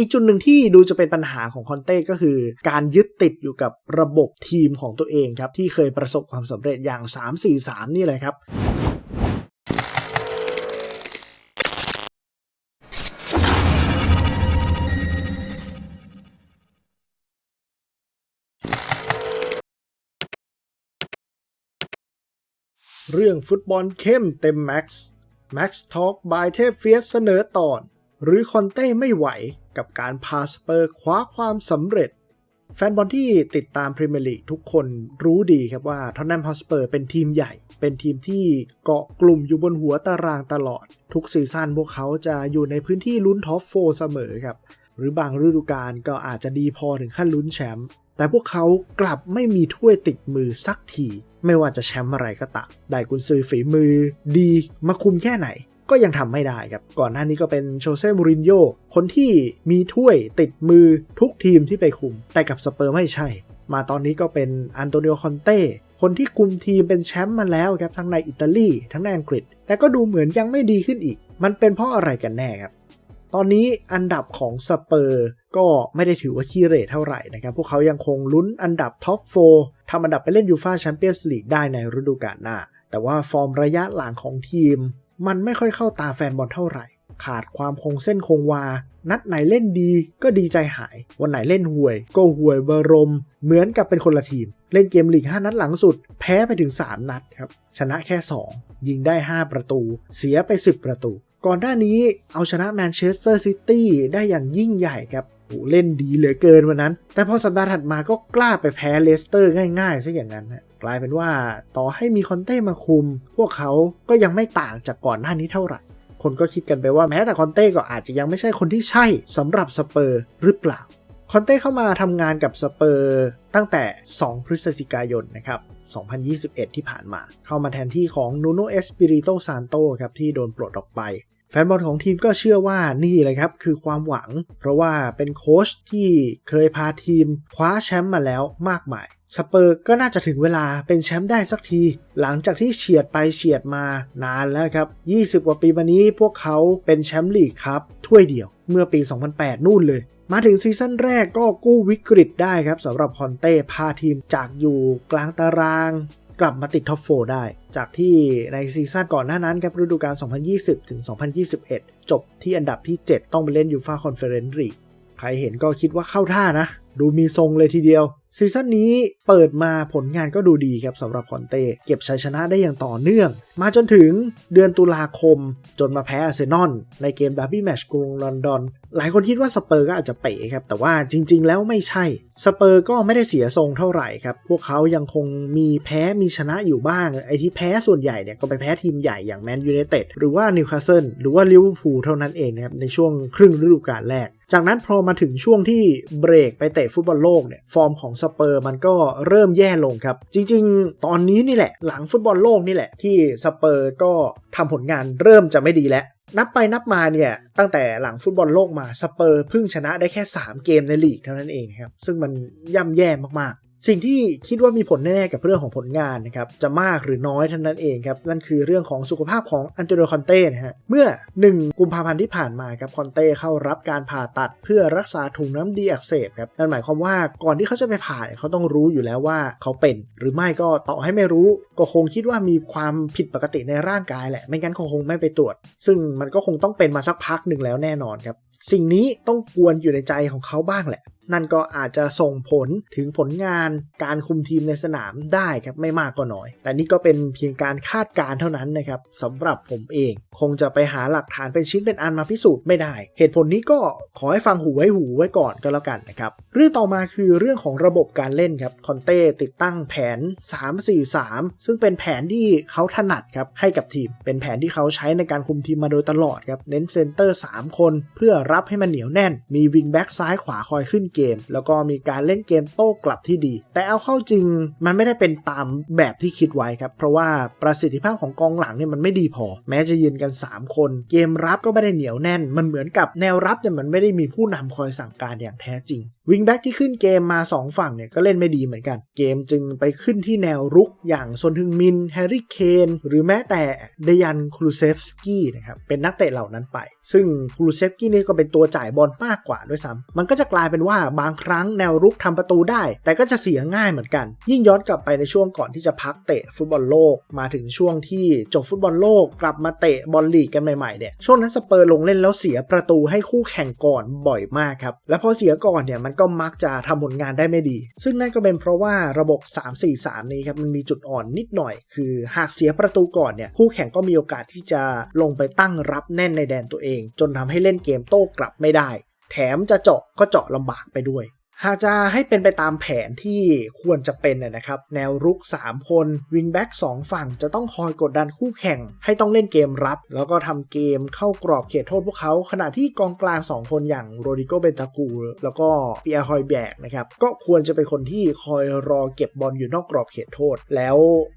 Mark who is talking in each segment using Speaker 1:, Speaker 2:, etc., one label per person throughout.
Speaker 1: อีกจุดหนึ่งที่ดูจะเป็นปัญหาของคอนเต้ก็คือ การยึดติดอยู่กับระบบทีมของตัวเองครับที่เคยประสบความสำเร็จอย่าง 3-4-3 นี่เลยครับเรื่องฟุตบอลเข้มเต็มแม็กซ์ Max Talk by เทพเฟียสเสนอตอน หรือคอนเต้ไม่ไหวกับการพาสเปอร์คว้าความสำเร็จ แฟนบอลที่ติดตามพรีเมียร์ลีกทุกคนรู้ดีครับว่าทอนแนมฮอสเปอร์เป็นทีมใหญ่ เป็นทีมที่เกาะกลุ่มอยู่บนหัวตารางตลอด ทุกซีซั่นพวกเขาจะอยู่ในพื้นที่ลุ้นท็อปโฟเสมอครับ หรือบางฤดูกาลก็อาจจะดีพอถึงขั้นลุ้นแชมป์แต่พวกเขากลับไม่มีถ้วยติดมือสักที ไม่ว่าจะแชมป์อะไรก็ตามได้กุนซือฝีมือดีมาคุมแค่ไหน ก็ยังทำไม่ได้ครับ ก่อนหน้านี้ก็เป็นโชเซ่มูรินโญ่คนที่มีถ้วยติดมือทุกทีมที่ไปคุม แต่กับสเปอร์ไม่ใช่ มาตอนนี้ก็เป็นอันโตนิโอคอนเต้คนที่คุมทีมเป็นแชมป์มาแล้วครับทั้งในอิตาลีทั้งในอังกฤษ แต่ก็ดูเหมือนยังไม่ดีขึ้นอีก มันเป็นเพราะอะไรกันแน่ครับตอนนี้อันดับของสเปอร์ก็ไม่ได้ถือว่าขี้เร่เท่าไหร่นะครับ พวกเขายังคงลุ้นอันดับท็อป4ทำอันดับไปเล่นยูฟาแชมเปี้ยนส์ลีกได้ในฤดูกาลหน้า แต่ว่าฟอร์มระยะหลังของทีม มันไม่ค่อยเข้าตาแฟนบอลเท่าไหร่ ขาดความคงเส้นคงวา นัดไหนเล่นดีก็ดีใจหาย วันไหนเล่นห่วย ก็ห่วยเบอร์รม เหมือนกับเป็นคนละทีม เล่นเกมลีก 5 นัดหลังสุด แพ้ไปถึง 3 นัดครับ ชนะแค่ 2 ยิงได้ 5 ประตู เสียไป 10 ประตู ก่อนหน้านี้เอาชนะแมนเชสเตอร์ซิตี้ได้อย่างยิ่งใหญ่ครับโหเล่นดีเหลือเกินวันนั้น แต่พอสัปดาห์ถัดมาก็กล้าไปแพ้เลสเตอร์ง่ายๆซะอย่างนั้นนะ กลายเป็นว่าต่อให้มีคอนเต้มาคุม พวกเขาก็ยังไม่ต่างจากก่อนหน้านี้เท่าไหร่ คนก็คิดกันไปว่าแม้แต่คอนเต้ก็อาจจะยังไม่ใช่คนที่ใช่สำหรับสเปอร์หรือเปล่าคอนเต้เข้ามาทำงานกับสเปอร์ตั้งแต่ 2 พฤศจิกายนนะครับ 2021 ที่ผ่านมา เข้ามาแทนที่ของนูโนเอสปิริโตซานโตครับที่โดนปลดออกไป แฟนบอลของทีมก็เชื่อว่านี่เลยครับ คือความหวัง เพราะว่าเป็นโค้ชที่เคยพาทีมคว้าแชมป์มาแล้วมากมาย สเปอร์ก็น่าจะถึงเวลาเป็นแชมป์ได้สักที หลังจากที่เฉียดไปเฉียดมานานแล้วครับ 20 กว่าปีมานี้พวกเขาเป็นแชมป์ลีกครับถ้วยเดียว เมื่อปี 2008 นู่นเลย มาถึงซีซั่นแรกก็กู้วิกฤตได้ครับสำหรับคอนเต้พาทีมจากอยู่กลางตาราง กลับมาติดท็อปโฟได้ จากที่ในซีซั่นก่อนหน้านั้นครับฤดูกาล 2020 ถึง 2021 จบที่อันดับที่ 7 ต้องไปเล่นยูฟาคอนเฟอเรนซ์ลีกใครเห็นก็คิดว่าเข้าท่านะ ดูมีทรงเลยทีเดียว ซีซั่นนี้เปิดมาผลงานก็ดูดีครับสำหรับคอนเต้เก็บชัยชนะได้อย่างต่อเนื่อง มาจนถึงเดือนตุลาคม จนมาแพ้อาร์เซนอลในเกมดาร์บี้แมชกรุงลอนดอน หลายคนคิดว่าสเปอร์ก็อาจจะเป๋ครับ แต่ว่าจริง ๆ แล้วไม่ใช่ สเปอร์ก็ไม่ได้เสียทรงเท่าไหร่ครับ พวกเขายังคงมีแพ้มีชนะอยู่บ้าง ไอ้ที่แพ้ส่วนใหญ่เนี่ยก็ไปแพ้ทีมใหญ่อย่างแมนยูไนเต็ดหรือว่านิวคาสเซิลหรือว่าลิเวอร์พูลเท่านั้นเองนะครับในช่วงครึ่งฤดูกาลแรก จากนั้นพอมาถึงช่วงที่เบรกไปเตะฟุตบอลโลกเนี่ยฟอร์มของสเปอร์มันก็เริ่มแย่ลงครับ จริง ๆ ตอนนี้นี่แหละ หลังฟุตบอลโลกนี่แหละ ที่สเปอร์ก็ทำผลงานเริ่มจะไม่ดีแล้ว นับไปนับมาเนี่ยตั้งแต่หลังฟุตบอลโลกมาสเปอร์เพิ่งชนะได้แค่ 3 เกมในลีกเท่านั้นเองครับซึ่งมันย่ำแย่มากๆ สิ่งที่คิดว่ามีผลแน่ๆกับเรื่องของผลงานนะครับจะมากหรือน้อยเท่านั้นเองครับนั่นคือเรื่องของสุขภาพของอันโตนิโอคอนเต้นะฮะเมื่อ 1 กุมภาพันธ์ที่ผ่านมาครับคอนเต้เข้ารับการผ่าตัดเพื่อรักษาถุงน้ำดีอักเสบครับนั่นหมายความว่าก่อนที่เขาจะไปผ่าเนี่ยเขาต้องรู้อยู่แล้วว่าเขาเป็น หรือไม่ก็ต่อให้ไม่รู้ ก็คงคิดว่ามีความผิดปกติในร่างกายแหละ ไม่งั้นเขาคงไม่ไปตรวจ ซึ่งมันก็คงต้องเป็นมาสักพักหนึ่งแล้วแน่นอนครับสิ่งนี้ต้องกวนอยู่ในใจของเขาบ้างแหละ นั่นก็อาจจะส่งผลถึงผลงานการคุมทีมในสนามได้ครับไม่มากก็น้อย แต่นี่ก็เป็นเพียงการคาดการณ์เท่านั้นนะครับสำหรับผมเอง คงจะไปหาหลักฐานเป็นชิ้นเป็นอันมาพิสูจน์ไม่ได้ เหตุผลนี้ก็ขอให้ฟังหูไว้หูไว้ก่อนก็แล้วกันนะครับเรื่องต่อมาคือเรื่องของระบบการเล่นครับคอนเต้ติดตั้งแผน 3-4-3 ซึ่งเป็นแผนที่เขาถนัดครับให้กับทีม เป็นแผนที่เขาใช้ในการคุมทีมมาโดยตลอดครับเน้นเซนเตอร์ 3 คน เพื่อรับให้มันเหนียวแน่นมีวิงแบ็กซ้ายขวาคอยขึ้นเกกม แล้วก็มีการเล่นเกมโต้กลับที่ดี แต่เอาเข้าจริงมันไม่ได้เป็นตามแบบที่คิดไว้ครับ เพราะว่าประสิทธิภาพของกองหลังเนี่ยมันไม่ดีพอ แม้จะยืนกัน 3 คน เกมรับก็ไม่ได้เหนียวแน่น มันเหมือนกับแนวรับเนี่ยมันไม่ได้มีผู้นำคอยสั่งการอย่างแท้จริงวิงแบ็กที่ขึ้นเกมมา 2 ฝั่งเนี่ย ก็เล่นไม่ดีเหมือนกัน เกมจึงไปขึ้นที่แนวรุกอย่างซนทึงมิน แฮร์รี่เคน หรือแม้แต่เดยันครูเซฟสกี้นะครับ เป็นนักเตะเหล่านั้นไป ซึ่งครูเซฟสกี้นี่ก็เป็นตัวจ่ายบอลมากกว่าด้วยซ้ำมันก็จะกลายเป็นว่าบางครั้งแนวรุกทำประตูได้ แต่ก็จะเสียง่ายเหมือนกัน ยิ่งย้อนกลับไปในช่วงก่อนที่จะพักเตะฟุตบอลโลก มาถึงช่วงที่จบฟุตบอลโลกกลับมาเตะบอลลีกกันใหม่ๆเนี่ยช่วงนั้นสเปอร์ลงเล่นแล้วเสียประตูให้คู่แข่งก่อนบ่อยมากครับและพอเสียก่อนเนี่ยมันก็มักจะทำผลงานได้ไม่ดี ซึ่งนั่นก็เป็นเพราะว่าระบบ 3-4-3 นี้ครับมันมีจุดอ่อนนิดหน่อย คือหากเสียประตูก่อนเนี่ยคู่แข่งก็มีโอกาสที่จะลงไปตั้งรับแน่นในแดนตัวเอง จนทำให้เล่นเกมโต้กลับไม่ได้ แถมจะเจาะก็เจาะลำบากไปด้วย หากจะให้เป็นไปตามแผนที่ควรจะเป็นนะครับ แนวรุก 3 คนวิงแบ็ก2ฝั่งจะต้องคอยกดดันคู่แข่ง ให้ต้องเล่นเกมรับ แล้วก็ทำเกมเข้ากรอบเขตโทษพวกเขา ขณะที่กองกลาง 2 คนอย่างโรดิโกเบนตากูแล้วก็เปียฮอยแบกนะครับ ก็ควรจะเป็นคนที่คอยรอเก็บบอลอยู่นอกกรอบเขตโทษ แล้ว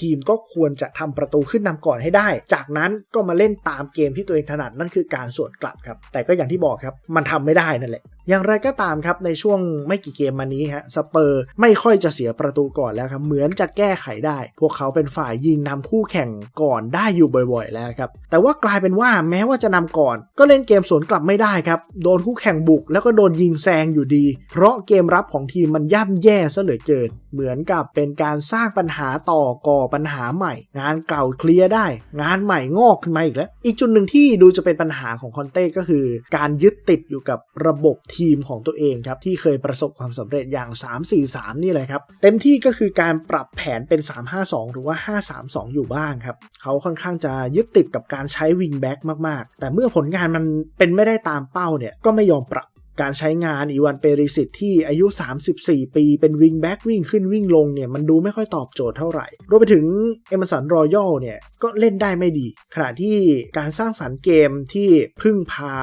Speaker 1: ทีมก็ควรจะทำประตูขึ้นนำก่อนให้ได้ จากนั้นก็มาเล่นตามเกมที่ตัวเองถนัดนั่นคือการสวนกลับครับแต่ก็อย่างที่บอกครับมันทำไม่ได้นั่นแหละ อย่างไรก็ตามครับในช่วงไม่กี่เกมมานี้ฮะสเปอร์ไม่ค่อยจะเสียประตูก่อนแล้วครับ เหมือนจะแก้ไขได้ พวกเขาเป็นฝ่ายยิงนำคู่แข่งก่อนได้อยู่บ่อยๆ แล้วครับ แต่ว่ากลายเป็นว่าแม้ว่าจะนำก่อน ก็เล่นเกมสวนกลับไม่ได้ครับ โดนคู่แข่งบุกแล้วก็โดนยิงแซงอยู่ดี เพราะเกมรับของทีมมันย่ำแย่ซะเหลือเกิน เหมือนกับเป็นการสร้างปัญหาต่อก่อปัญหาใหม่ งานเก่าเคลียร์ได้ งานใหม่งอกขึ้นมาอีกแล้ว อีกจุดหนึ่งที่ดูจะเป็นปัญหาของคอนเต้ก็คือ การยึดติดอยู่กับระบบทีมของตัวเองครับที่เคยประสบความสำเร็จอย่าง 3-4-3 นี่แหละครับ เต็มที่ก็คือการปรับแผนเป็น 3-5-2 หรือว่า 5-3-2 อยู่บ้างครับเขาค่อนข้างจะยึดติดกับการใช้วิงแบ็กมาก ๆ แต่เมื่อผลงานมันเป็นไม่ได้ตามเป้าเนี่ยก็ไม่ยอมปรับ การใช้งานอีวานเปริสิตที่อายุ 34 ปีเป็นวิงแบ็กวิ่งขึ้นวิ่งลงเนี่ยมันดูไม่ค่อยตอบโจทย์เท่าไหร่ รวมไปถึงเอมสันรอยัลเนี่ยก็เล่นได้ไม่ดี ขณะที่การสร้างสรรค์เกมที่พึ่งพา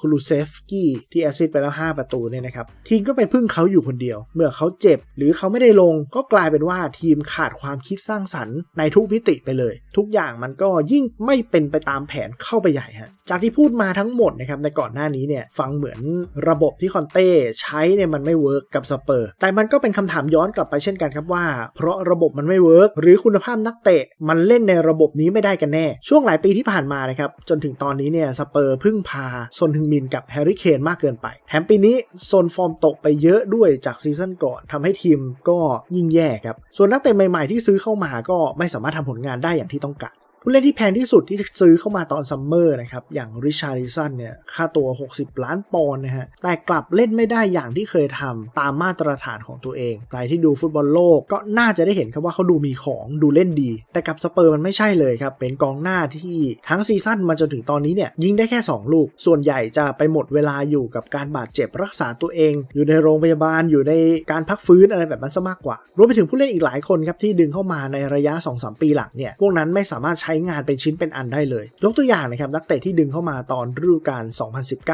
Speaker 1: คูลูเซฟกี้ที่แอซิดไปแล้ว 5 ประตูเนี่ยนะครับทีมก็ไปพึ่งเขาอยู่คนเดียว เมื่อเขาเจ็บ หรือเขาไม่ได้ลงก็กลายเป็นว่าทีมขาดความคิดสร้างสรรค์ในทุกมิติไปเลย ทุกอย่างมันก็ยิ่งไม่เป็นไปตามแผนเข้าไปใหญ่ฮะจากที่พูดมาทั้งหมดนะครับในก่อนหน้านี้เนี่ยฟังเหมือนระบบที่คอนเต้ใช้เนี่ยมันไม่เวิร์กกับสเปอร์ แต่มันก็เป็นคำถามย้อนกลับไปเช่นกันครับว่า เพราะระบบมันไม่เวิร์กหรือคุณภาพนักเตะมันเล่นในระบบนี้ไม่ได้กันแน่ ช่วงหลายปีที่ผ่านมานะครับจนถึงตอนนี้เนี่ยสเปอร์พึ่งพาซนฮึงมินกับแฮร์รี่เคนมากเกินไป แถมปีนี้โซนฟอร์มตกไปเยอะด้วยจากซีซั่นก่อนทำให้ทีมก็ยิ่งแย่ครับ ส่วนนักเตะใหม่ๆที่ซื้อเข้ามาก็ไม่สามารถทำผลงานได้อย่างที่ต้องการ ผู้เล่นที่แพงที่สุดที่ซื้อเข้ามาตอนซัมเมอร์นะครับ อย่างริชาร์ดิสันเนี่ย ค่าตัว 60 ล้านปอนด์นะฮะ แต่กลับเล่นไม่ได้อย่างที่เคยทำตามมาตรฐานของตัวเอง ใครที่ดูฟุตบอลโลกก็น่าจะได้เห็นครับว่าเขาดูมีของดูเล่นดี แต่กับสเปอร์มันไม่ใช่เลยครับ เป็นกองหน้าที่ทั้งซีซั่นมาจนถึงตอนนี้เนี่ยยิงได้แค่ 2 ลูก ส่วนใหญ่จะไปหมดเวลาอยู่กับการบาดเจ็บรักษาตัวเอง อยู่ในโรงพยาบาลอยู่ในการพักฟื้นอะไรแบบนั้นซะมากกว่ารวมไปถึงผู้เล่นอีกหลายคนครับที่ดึงเข้ามาในระยะ2-3ปีหลังเนี่ยพวกนั้นไม่สามารถใช้ช้งานเป็นชิ้นเป็นอันได้เลย ยกตัวอย่างนะครับนักเตะที่ดึงเข้ามาตอนฤดูกาล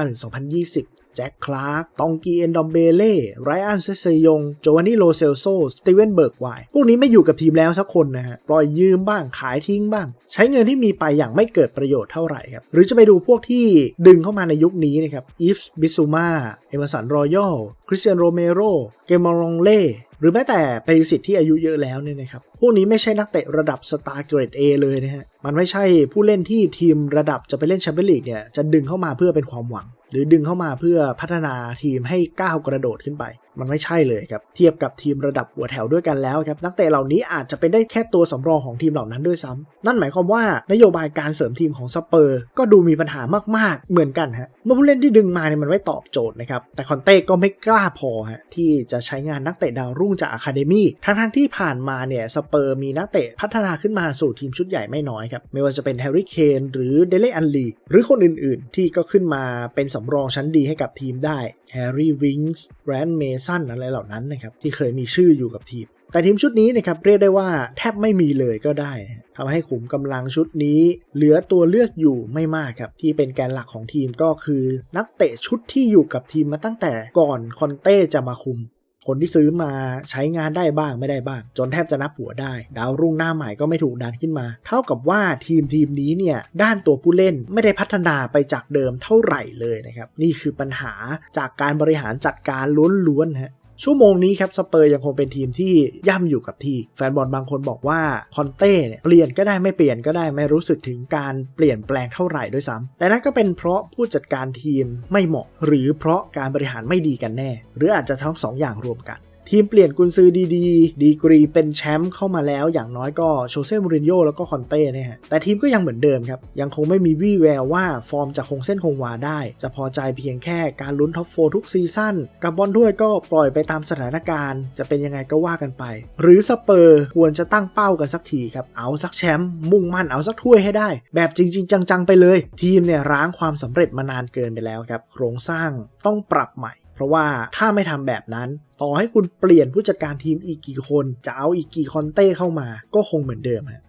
Speaker 1: 2019-2020แจ็คคลาร์ก ตองกีเอนดอมเบเล่ ไรอันเซเซยง โจวานนี่โลเซลโซ สตีเวนเบิร์กไวพวกนี้ไม่อยู่กับทีมแล้วสักคนนะฮะ ปล่อยยืมบ้าง ขายทิ้งบ้าง ใช้เงินที่มีไปอย่างไม่เกิดประโยชน์เท่าไหร่ครับ หรือจะไปดูพวกที่ดึงเข้ามาในยุคนี้นะครับ อีฟส์ บิซูมา เอเมสัน รอยัล คริสเตียน โรเมโร เกมอลองเล่ หรือแม้แต่เปริสิตที่อายุเยอะแล้วเนี่ยนะครับ พวกนี้ไม่ใช่นักเตะระดับสตาร์เกรด A เลยนะฮะ มันไม่ใช่ผู้เล่นที่ทีมระดับจะไปเล่นแชมเปี้ยนลีกเนี่ยจะดึงเข้ามาเพื่อเป็นความหวัง หรือดึงเข้ามาเพื่อพัฒนาทีมให้ก้าวกระโดดขึ้นไป มันไม่ใช่เลยครับ เทียบกับทีมระดับหัวแถวด้วยกันแล้วครับ นักเตะเหล่านี้อาจจะเป็นได้แค่ตัวสำรองของทีมเหล่านั้นด้วยซ้ำนั่นหมายความว่านโยบายการเสริมทีมของสเปอร์ ก็ดูมีปัญหามากๆ เหมือนกันฮะเมื่อผู้เล่นที่ดึงมาเนี่ยมันไม่ตอบโจทย์นะครับแต่คอนเต้ก็ไม่กล้าพอฮะที่จะใช้งานนักเตะดาวรุ่งจากอะคาเดมี่ทั้งๆที่ผ่านมาเนี่ยสเปอร์มีนักเตะพัฒนาขึ้นมาสู่ทีมชุดใหญ่ไม่น้อยครับไม่ว่าจะเป็นแฮร์รี่เคนหรือเดเลอันลีหรือคนอื่นๆ ที่ก็ขึ้นมาเป็นสำรองชั้นดีให้กับทีมได้แฮร์รี่วิงส์แรนเมสันอะไรเหล่านั้นนะครับที่เคยมีชื่ออยู่กับทีม แต่ทีมชุดนี้นะครับเรียกได้ว่าแทบไม่มีเลยก็ได้นะทำให้ขุมกำลังชุดนี้ เหลือตัวเลือกอยู่ไม่มากครับที่เป็นแกนหลักของทีมก็คือ นักเตะชุดที่อยู่กับทีมมาตั้งแต่ก่อนคอนเต้จะมาคุม คนที่ซื้อมาใช้งานได้บ้างไม่ได้บ้าง จนแทบจะนับหัวได้ ดาวรุ่งหน้าใหม่ก็ไม่ถูกดันขึ้นมา เท่ากับว่าทีมทีมนี้เนี่ยด้านตัวผู้เล่นไม่ได้พัฒนาไปจากเดิมเท่าไหร่เลยนะครับนี่คือปัญหาจากการบริหารจัดการล้วนๆฮะ ชั่วโมงนี้ครับสเปอร์ยังคงเป็นทีมที่ย่ำอยู่กับที่ แฟนบอลบางคนบอกว่าคอนเต้เนี่ยเปลี่ยนก็ได้ไม่เปลี่ยนก็ได้ไม่รู้สึกถึงการเปลี่ยนแปลงเท่าไหร่ด้วยซ้ำแต่นั่นก็เป็นเพราะผู้จัดการทีมไม่เหมาะ หรือเพราะการบริหารไม่ดีกันแน่ หรืออาจจะทั้งสองอย่างรวมกัน ทีมเปลี่ยนกุนซือดี ๆ ดีกรีเป็นแชมป์เข้ามาแล้วอย่างน้อยก็โชเซ่มูรินโญ่แล้วก็คอนเต้เนี่ยฮะแต่ทีมก็ยังเหมือนเดิมครับ ยังคงไม่มีวี่แววว่าฟอร์มจะคงเส้นคงวาได้ จะพอใจเพียงแค่การลุ้นท็อปโฟทุกซีซั่นกับบอลถ้วยก็ปล่อยไปตามสถานการณ์ จะเป็นยังไงก็ว่ากันไป หรือสเปอร์ควรจะตั้งเป้ากันสักทีครับเอาสักแชมป์มุ่งมั่นเอาสักถ้วยให้ได้ แบบจริง ๆ จังๆไปเลย ทีมเนี่ยร้างความสำเร็จมานานเกินไปแล้วครับโครงสร้างต้องปรับใหม่ ราะว่าถ้าไม่ทำแบบนั้น ต่อให้คุณเปลี่ยนผู้จัดการทีมอีกกี่คนจะเอาอีกกี่คอนเต้เข้ามาก็คงเหมือนเดิมฮะ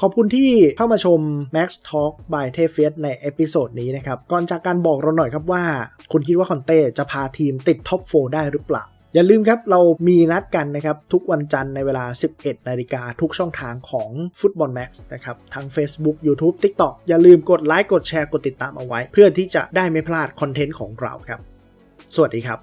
Speaker 1: ขอบคุณที่เข้ามาชม Max Talk by t e f i e s ในเอพิโซดนี้นะครับ ก่อนจากการบอกเราหน่อยครับว่า คุณคิดว่าคอนเต้จะพาทีมติดท็อป4ได้หรือเปล่า อย่าลืมครับ เรามีนัดกันนะครับ ทุกวันจันทร์ในเวลา 11 นาฬิกาทุกช่องทางของ Football Max นะครับทั้ง Facebook YouTube TikTok อย่าลืมกดไลค์กดแชร์กดติดตามเอาไว้ เพื่อที่จะได้ไม่พลาดคอนเทนต์ของเราครับ สวัสดีครับ